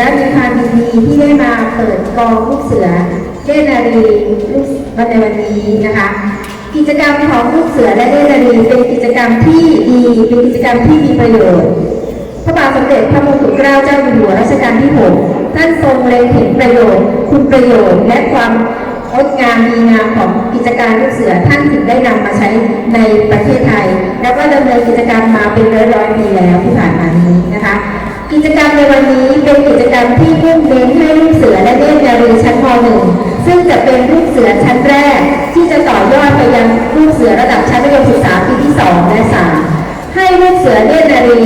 และมีความยินดีที่ได้มาเปิดกองลูกเสือเล่นนารีลูกวันในวันนี้นะคะ กิจกรรมของลูกเสือและเล่นนารีเป็นกิจกรรมที่ดีเป็นกิจกรรมที่มีประโยชน์พระบาทสมเด็จพระมงกุฎเกล้าเจ้าอยู่หัวรัชกาลที่6ท่านทรงเล็งเห็นประโยชน์ คุณประโยชน์ และความงดงามดีงามของกิจการลูกเสือท่านถึงได้นำมาใช้ในประเทศไทย แล้วก็ดำเนินกิจกรรมมาเป็นร้อยร้อยๆปีแล้วที่ผ่านมานี้นะคะ กิจกรรมในวันนี้เป็นกิจกรรมที่มุ่งเน้นให้ลูกเสือและเด็กนารีชั้นม .1 ซึ่งจะเป็นลูกเสือชั้นแรก ที่จะต่อยอดไปยังลูกเสือระดับชั้นมัธยมศึกษาปีที่ 2 และ 3 ให้ลูกเสือเด็กนารี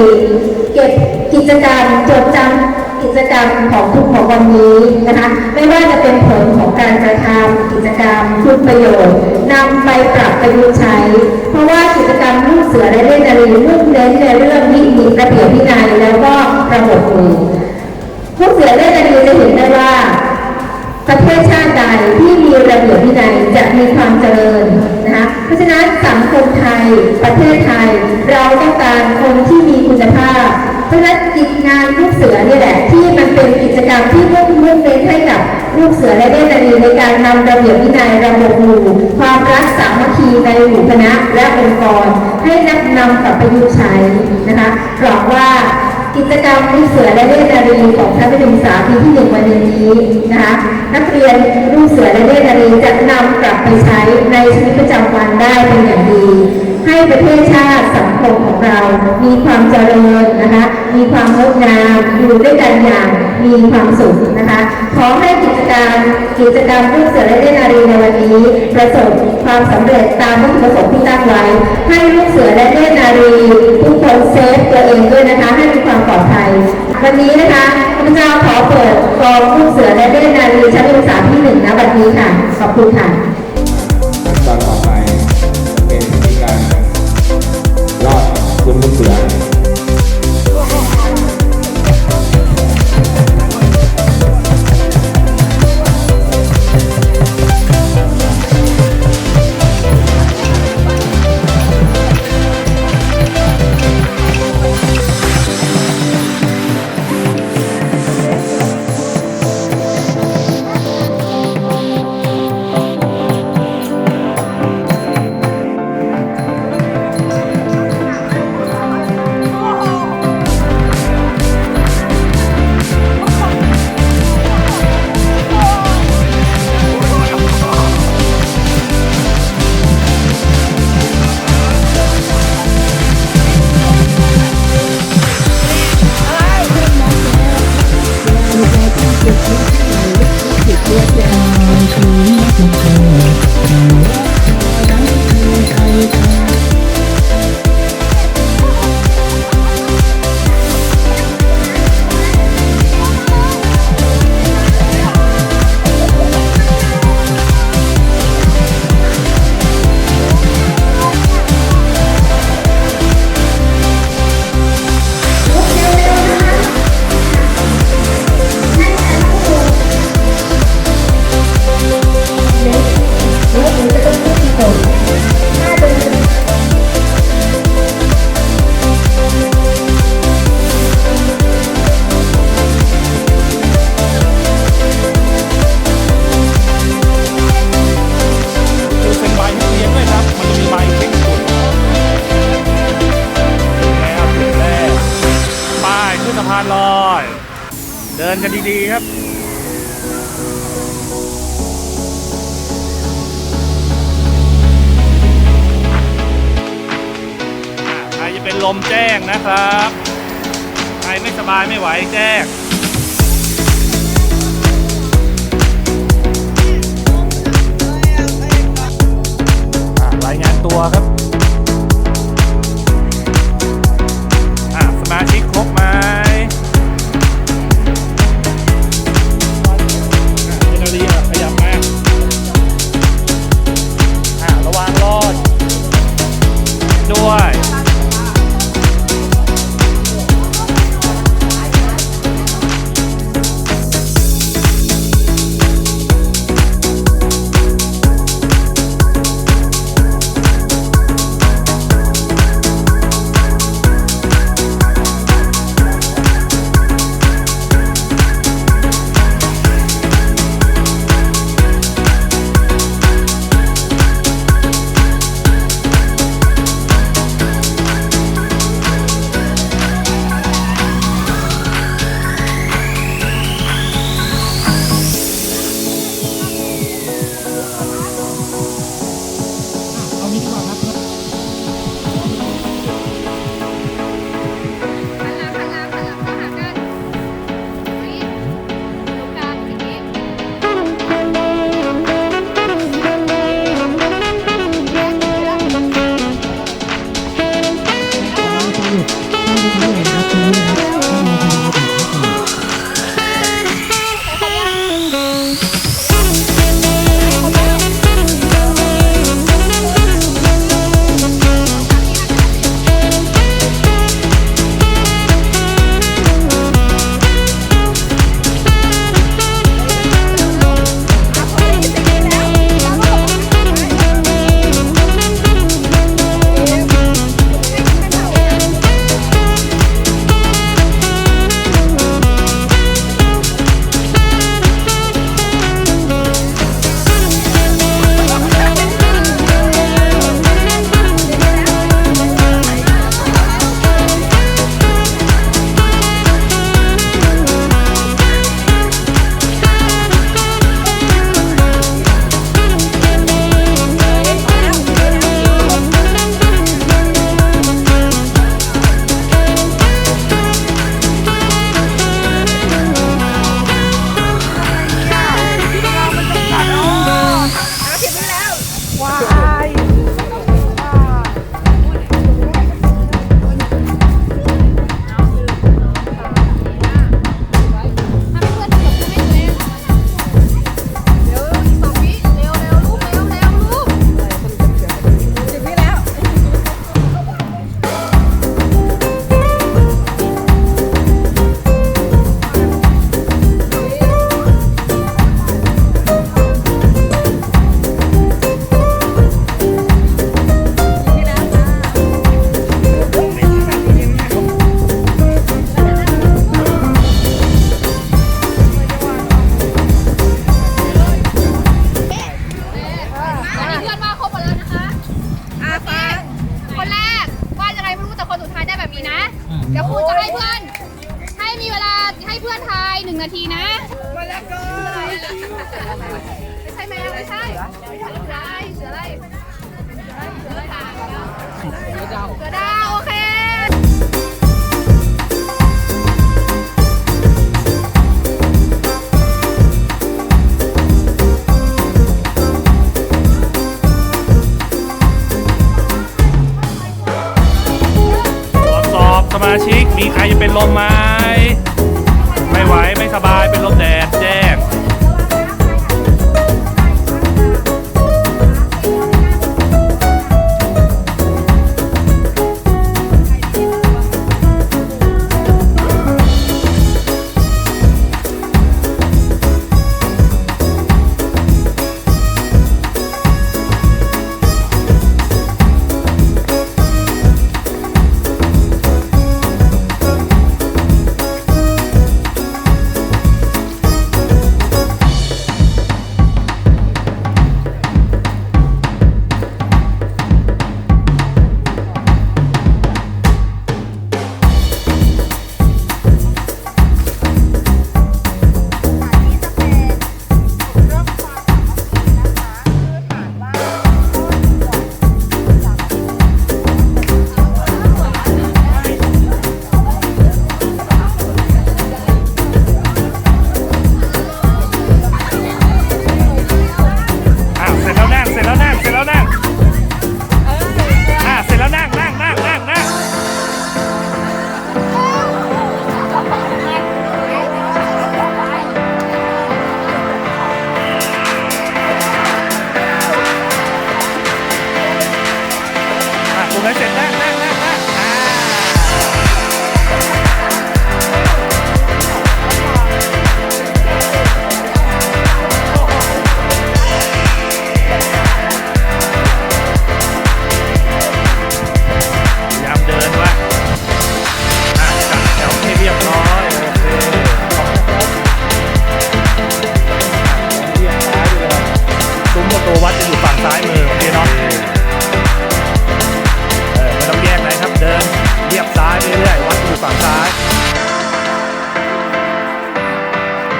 เก็บกิจกรรมจดจำ กิจกรรมของทุกของวันนี้นะคะ ไม่ว่าจะเป็นผลของการกระทำกิจกรรมคุณประโยชน์นำไปปรับประยุกต์ใช้ เพราะว่ากิจกรรมลูกเสือและเล่นนารีมุ่งเน้นในเรื่องวิธีระเบียบวินัยแล้วก็ระบบมือลูกเสือเล่นนารีจะเห็นได้ว่าประเทศชาติใดที่มีระเบียบวินัยจะมีความเจริญนะคะเพราะฉะนั้นสังคมไทย ประเทศไทย เราต้องการคนที่มีคุณภาพ ราะฉะนั้นกิจงานลูกเสือนี่แหละที่มันเป็นกิจกรรมที่มุ่งมุ่งเน้นให้กับลูกเสือและเนตรนารีในการนำระเบียบวินัยระบบหมู่ความรักสามัคคีในหมู่คณะและองค์กร ให้นักนำกลับไปยุใช้นะคะหวังว่ากิจกรรมลูกเสือและเนตรนารีของพระพิมศึกษาปีที่หนึ่งวันนี้นะคะนักเรียนลูกเสือและเนตรนารีจะนำกลับไปใช้ในชีวิตประจำวันได้เป็นอย่างดี ให้ประเทศชาติสังคมของเรา มีความเจริญนะคะ มีความงดงามอยู่ด้วยกันอย่างมีความสุขนะคะ ขอให้กิจการกิจกรรมลูกเสือและเนตรนารีในวันนี้ ประสบความสำเร็จตามวัตถุประสงค์ที่ตั้งไว้ ให้ลูกเสือและเนตรนารีทุกคนเซฟตัวเองด้วยนะคะ ให้มีความปลอดภัย วันนี้นะคะข้าพเจ้าขอเปิดกองลูกเสือและเนตรนารีชั้นศึกษาที่หนึ่งนะวันนี้ค่ะ ขอบคุณค่ะ เดินกันดีๆครับใครจะเป็นลมแจ้งนะครับ ใครไม่สบายไม่ไหวแจ้งรายงานตัวครับ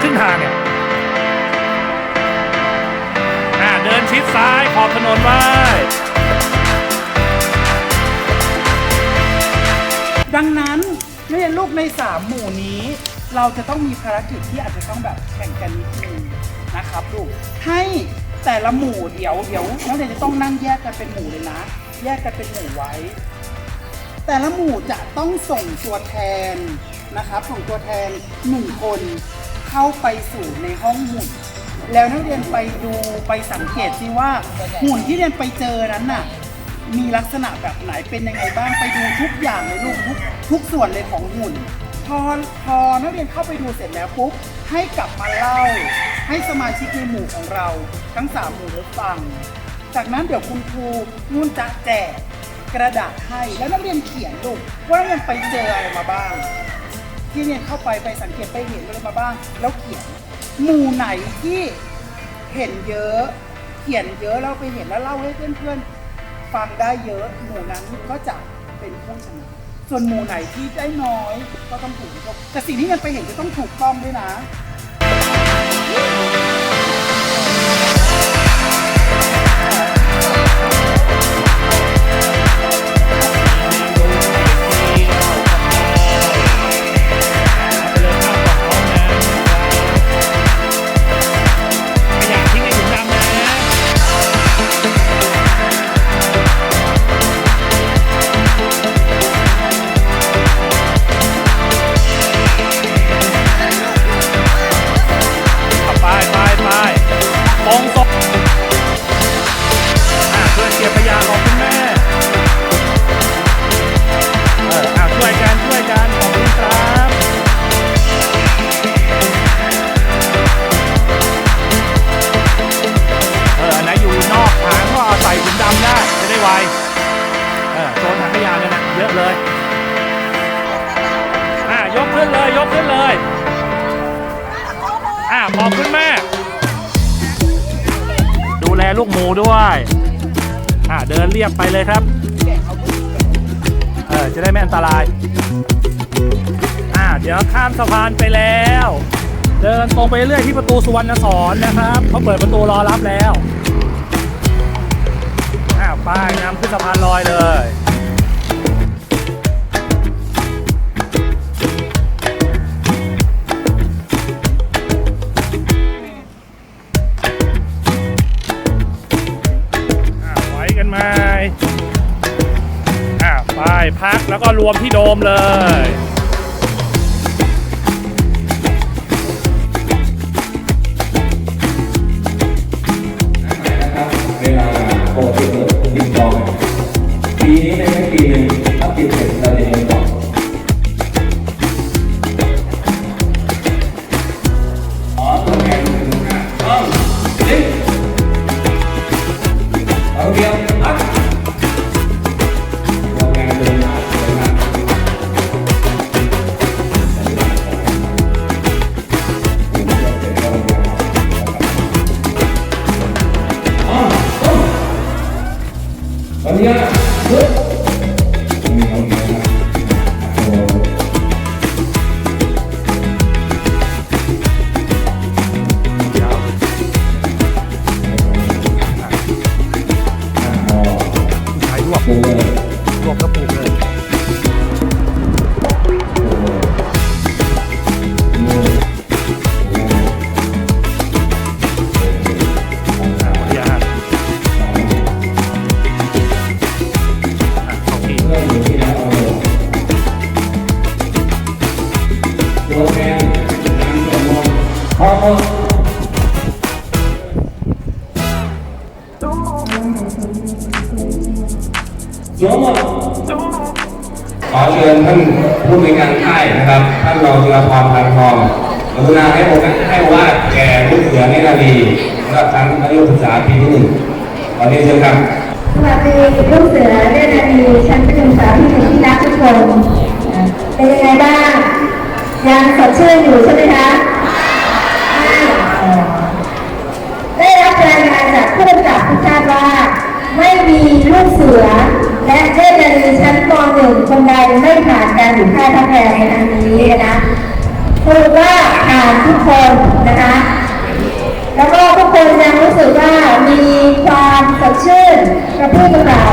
รึ่งทางเนี่ยอ่าเดินชิดซ้ายขอบถนนไว้ดังนั้นนักเรียนลูกในสามหมู่นี้ เราจะต้องมีภารกิจที่อาจจะต้องแบบแข่งกันนิดนึงนะครับลูกให้แต่ละหมู่เดี๋ยวเดี๋ยวนักเรียนจะต้องนั่งแยกกันเป็นหมู่เลยนะ แยกกันเป็นหมู่ไว้ แต่ละหมู่จะต้องส่งตัวแทนนะครับส่งตัวแทนหนึ่งคน เข้าไปสู่ในห้องหุ่น แล้วนักเรียนไปดูไปสังเกตสิว่าหุ่นที่เรียนไปเจอนั้นน่ะมีลักษณะแบบไหนเป็นยังไงบ้างไปดูทุกอย่างเลยลูกทุกทุกส่วนเลยของหุ่นพอพอนักเรียนเข้าไปดูเสร็จแล้วปุ๊บให้กลับมาเล่า ให้สมาชิกในหมู่ของเรา ทั้งสามหมู่ได้ฟัง จากนั้นเดี๋ยวคุณครูนุ่นจะแจกกระดาษให้แล้วนักเรียนเขียนลูกว่านักเรียนไปเจออะไรมาบ้าง ที่เรียนเข้าไปไปสังเกตไปเห็นอะไรมาบ้าง แล้วเขียนหมู่ไหนที่เห็นเยอะ เขียนเยอะแล้วไปเห็นแล้วเล่าให้เพื่อนๆฟังได้เยอะหมู่นั้นก็จะเป็นผู้ชนะส่วนหมู่ไหนที่ได้น้อยก็ต้องถูกกแต่สิ่งที่เรียนไปเห็นจะต้องถูกต้องด้วยนะ ลูกหมูด้วยอะเดินเรียบไปเลยครับเออจะได้ไม่อันตรายอะเดี๋ยวข้ามสะพานไปแล้ว เดินตรงไปเรื่อยที่ประตูสุวรรณสอนนะครับเขาเปิดประตูรอรับแล้วอ่าป้ายนำขึ้นสะพานลอยเลย ไปพักแล้วก็รวมที่โดมเลย รั้ายกศึกษาปีที่หนึ่งตอนนี้เชิญครับสวัสดีลูกเสือเรนนีชั้นประถมศึกษาที่หนึ่งที่รักทุกคนเป็นยังไงบ้างยังสดชื่นอยู่ใช่ไหมคะได้รับรายงานจากผู้กำกับทุกท่านว่า ไม่มีลูกเสือ และเรนนีชั้นป .1 คนใดไม่ผ่านการอยู่ค่ายทัพแพรในอันนี้นะสรุปว่าผ่านทุกคนนะคะ แล้วก็ทุกคนยังรู้สึกว่ามีความสดชื่นกระเพื่อมกระเป๋า